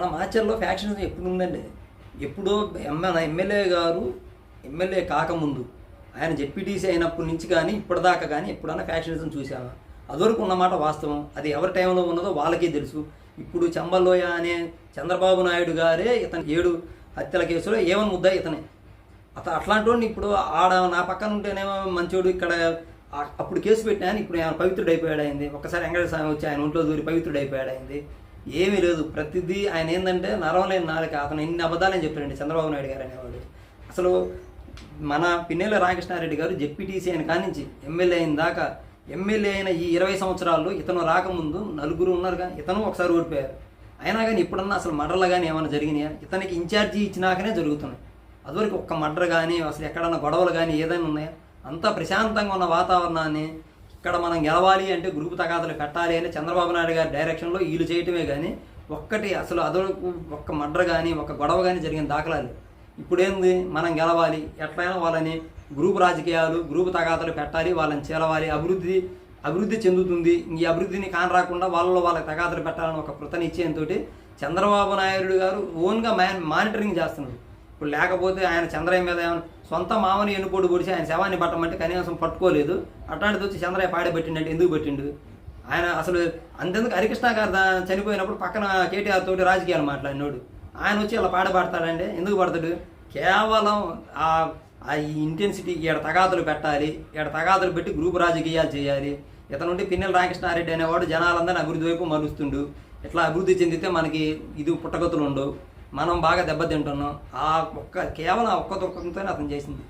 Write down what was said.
మన మాచర్లో ఫ్యాక్షన్స్ ఎప్పుడు ఉందండి? ఎప్పుడో మన ఎమ్మెల్యే గారు ఎమ్మెల్యే కాకముందు ఆయన జెడ్పీటీసీ అయినప్పటి నుంచి కానీ ఇప్పటిదాకా కానీ ఎప్పుడైనా ఫ్యాక్షనిజం చూసామా అదివరకు ఉన్నమాట వాస్తవం. అది ఎవరి టైంలో ఉన్నదో వాళ్ళకే తెలుసు. ఇప్పుడు చంబల్లోయ అనే చంద్రబాబు నాయుడు గారే ఇతను ఏడు హత్యల కేసులో ఏమని ముద్ద ఇతనే. అత అట్లాంటి వాడిని ఇప్పుడు ఆడ నా పక్కన ఉంటేనేమో మంచోడు ఇక్కడ అప్పుడు కేసు పెట్టాను ఇప్పుడు ఆయన పవిత్రుడు అయిపోయాడు అయింది. ఒకసారి వెంకటేశ్వర స్వామి వచ్చి ఆయన ఒంట్లో దూరి పవిత్రుడు అయిపోయాడు అయింది. ఏమీ లేదు. ప్రతిదీ ఆయన ఏంటంటే నరం లేని నాలుక. అతను ఎన్ని అబద్ధాలని చెప్పారండి చంద్రబాబు నాయుడు గారు అనేవాడు. అసలు మన పిన్నెల రామకృష్ణారెడ్డి గారు జెడ్పీటీసీ ఆయన కానించి ఎమ్మెల్యే అయిన దాకా ఎమ్మెల్యే అయిన ఈ ఇరవై సంవత్సరాల్లో ఇతను రాకముందు నలుగురు ఉన్నారుగా ఇతను ఒకసారి ఓడిపోయారు. అయినా కానీ ఇప్పుడన్నా అసలు మర్డర్లు కానీ ఏమైనా జరిగినాయా? ఇతనికి ఇన్ఛార్జి ఇచ్చినాకనే జరుగుతున్నాయి. అదివరకు ఒక్క మర్డర్ కానీ అసలు ఎక్కడన్నా గొడవలు కానీ ఏదైనా ఉన్నాయా? అంతా ప్రశాంతంగా ఉన్న వాతావరణాన్ని ఇక్కడ మనం గెలవాలి అంటే గ్రూప్ తగాదులు పెట్టాలి అని చంద్రబాబు నాయుడు గారి డైరెక్షన్లో వీళ్ళు చేయటమే కానీ ఒక్కటి అసలు అదొక ఒక్క మర్డర్ కానీ ఒక గొడవ కానీ జరిగిన దాఖలాలు. ఇప్పుడేంది? మనం గెలవాలి. ఎట్లయినా వాళ్ళని గ్రూప్ రాజకీయాలు గ్రూప్ తగాదులు పెట్టాలి వాళ్ళని చేలవాలి. అభివృద్ధి అభివృద్ధి చెందుతుంది. ఈ అభివృద్ధిని కాని రాకుండా వాళ్ళలో వాళ్ళకి తగాదులు పెట్టాలని ఒక కృతనిశ్చయంతో చంద్రబాబు నాయుడు గారు ఓన్గా మానిటరింగ్ చేస్తున్నారు ఇప్పుడు లేకపోతే ఆయన చంద్రయ్య మీద సొంత మామని ఎన్నుపోటు పొడిచి ఆయన శవాన్ని పట్టమంటే కనీసం పట్టుకోలేదు. అట్లాంటిది వచ్చి చంద్రయ్య పాడే ఎందుకు పెట్టిండు? ఆయన అసలు అంతెందుకు హరికృష్ణ గారు చనిపోయినప్పుడు పక్కన కేటీఆర్ తోటి రాజకీయాలు మాట్లాడినోడు. ఆయన వచ్చి ఇలా పాట ఎందుకు పడతాడు? కేవలం ఆ ఆ ఈ ఇంటెన్సిటీ ఈడ తగాదులు పెట్టాలి ఈడ తగాదులు పెట్టి గ్రూప్ రాజకీయాలు చేయాలి. ఇతను ఉంటే పిన్నెల రామకృష్ణారెడ్డి అనేవాడు జనాలందరినీ అభివృద్ధి వైపు మరుస్తుండు. ఇట్లా అభివృద్ధి చెందితే మనకి ఇది పుట్టగతులు ఉండవు. మనం బాగా దెబ్బతింటున్నాం. ఆ ఒక్క కేవలం ఆ ఒక్క దుఃఖంతోనే అతను చేసింది.